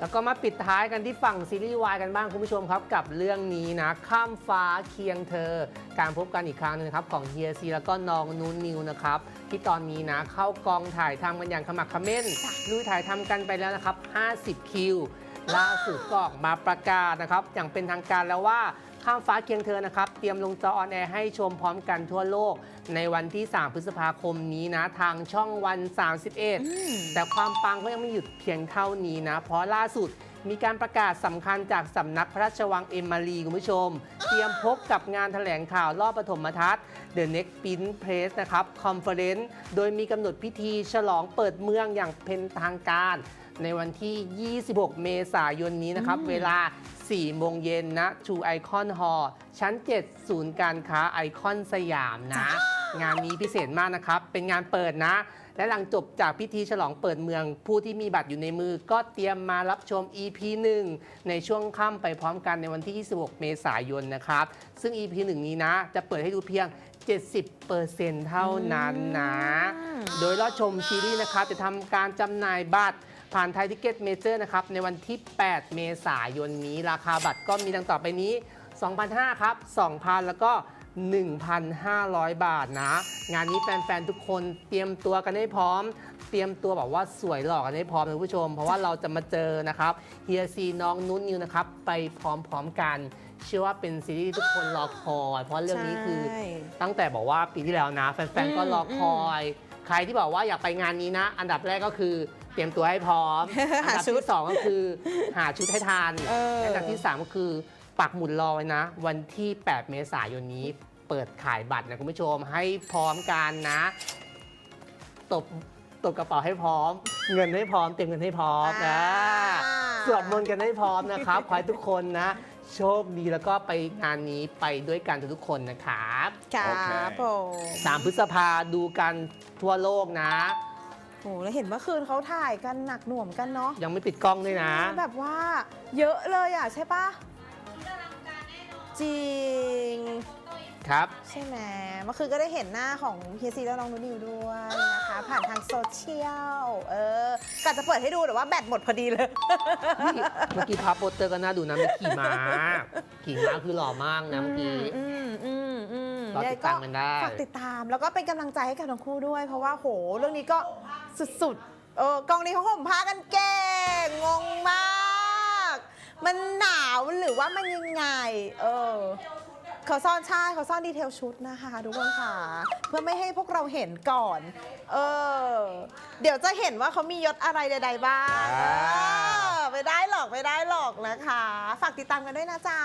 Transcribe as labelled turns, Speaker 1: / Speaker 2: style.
Speaker 1: แล้วก็มาปิดท้ายกันที่ฝั่งซีรีส์วายกันบ้างคุณผู้ชมครับ กับเรื่องนี้นะ ข้ามฟ้าเคียงเธอ การพบกันอีกครั้งหนึงนะครับ ของเฮียซีแล้วก็น้องนูนนิวนะครับ ที่ตอนนี้นะ เข้ากองถ่ายทำกันอย่างขมักเขม้นลุยถ่ายทำกันไปแล้วนะครับ 50 คิวล่าสุดก็ออกมาประกาศนะครับ อย่างเป็นทางการแล้วว่า ข้ามฟ้าเคียงเธอนะครับ เตรียมลงจอออนแอร์ให้ชมพร้อมกันทั่วโลก ในวันที่ 3 พฤษภาคมนี้นะ ทางช่องวัน 31 แต่ความปังก็ยังไม่หยุดเพียงเท่านี้นะ เพราะล่าสุดมีการประกาศสำคัญจากสำนักพระราชวังเอมมารีคุณผู้ชม เตรียมพบกับงานแถลงข่าวรอบปฐมทัศน์ The Next Print Press นะครับ Conference โดยมีกำหนดพิธีฉลองเปิดเมืองอย่างเป็นทางการ ในวันที่ 26 เมษายนนี้นะครับ เวลา 4 โมงเย็นนะชูไอคอนฮอลชั้น 7 ศูนย์การค้าไอคอนสยามนะ งานนี้พิเศษมากนะครับ เป็นงานเปิดนะ และหลังจบจากพิธีฉลองเปิดเมือง ผู้ที่มีบัตรอยู่ในมือ ก็เตรียมมารับชม EP 1 ในช่วงค่ำไปพร้อมกันในวันที่ 26 เมษายนนะครับ ซึ่ง EP 1 นี้นะ จะเปิดให้ดูเพียง 70%เท่านั้นนะ โดยรอบชมซีรีส์นะครับจะทำการจำหน่ายบัตร ผ่านไทยทิเก็ตเมเจอร์นะครับในวันที่ 8 เมษายนนี้ราคาบัตรก็มีดังต่อไปนี้ 2,500ครับ 2,000 แล้วก็ 1,500 บาทนะ งานนี้แฟนๆ ทุกคนเตรียมตัวกันให้พร้อม เตรียมตัวแบบว่าสวยหล่อกันให้พร้อมนะคุณผู้ชม เพราะว่าเราจะมาเจอนะครับเฮียซีน้องนุ่นนิวนะครับไปพร้อมๆกัน เชื่อว่าเป็นซีรีส์ที่ทุกคนรอคอย เพราะเรื่องนี้คือ
Speaker 2: ใช่
Speaker 1: ตั้งแต่บอกว่าปีที่แล้วนะ แฟนๆ ก็
Speaker 2: อืม
Speaker 1: รอคอย ใครที่บอกว่าอยากไปงานนี้นะ อันดับแรกก็คือเตรียมตัวให้พร้อม
Speaker 2: หา
Speaker 1: อันดับ
Speaker 2: ชุด
Speaker 1: ที่สองก็คือหาชุดให้ทัน
Speaker 2: เออ
Speaker 1: อันดับที่สามก็คือปักหมุดรอไว้นะ วันที่ 8 เมษายนนี้เปิดขายบัตรนะคุณผู้ชมให้พร้อมกันนะ ตบตบกระเป๋าให้พร้อม เงินให้พร้อม เตรียมเงินให้พร้อมนะ
Speaker 2: อ่า
Speaker 1: สวดมนต์กันให้พร้อมนะครับขอให้ทุกคนนะ โชคดีแล้วก็ไปงานนี้ไปด้วยกันทุกๆคนนะครับ
Speaker 2: ครั
Speaker 3: โอเค
Speaker 2: บผม
Speaker 1: สามพฤษภาดูกันทั่วโลกนะ
Speaker 2: โอ้แล้วเห็นเมื่อคืนเขาถ่ายกันหนักหน่วมกันเนาะ
Speaker 1: ยังไม่ปิดกล้องด้วยนะ
Speaker 2: แบบว่าเยอะเลยอะใช่ปะจริง
Speaker 1: ครับ
Speaker 2: ใช่ไหมเมื่อคืนก็ได้เห็นหน้าของเฮียซีและน้องนูนิวด้วยนะคะ ผ่านทางโซเชียล เออกะจะเปิดให้ดูแต่ว่าแบตหมดพอดีเลย
Speaker 1: นี่เมื่อกี้พับโปสเตอร์ก็น่าดูนะมีขี่ม้า ขี่ม้าคือหล่อมากนะเมื่อกี้
Speaker 2: อืมอืมอืม
Speaker 1: รอติดตามกันได้
Speaker 2: ฝากติดตามแล้วก็เป็นกำลังใจให้กับทั้งคู่ด้วย เพราะว่าโหเรื่องนี้ก็สุดๆเออกองนี้เขาห่มผ้ากันเก่งงงมาก มันหนาวหรือว่ามันยังไง เออ เขาซ่อนใช่เขาซ่อนดีเทลชุดนะคะทุกคนค่ะ เพื่อไม่ให้พวกเราเห็นก่อน เออ เดี๋ยวจะเห็นว่าเขามียศอะไรใด ๆ บ้าง
Speaker 1: อ่า
Speaker 2: เออไม่ได้หรอกไม่ได้หรอกนะคะ ฝากติดตามกันด้วยนะจ๊ะ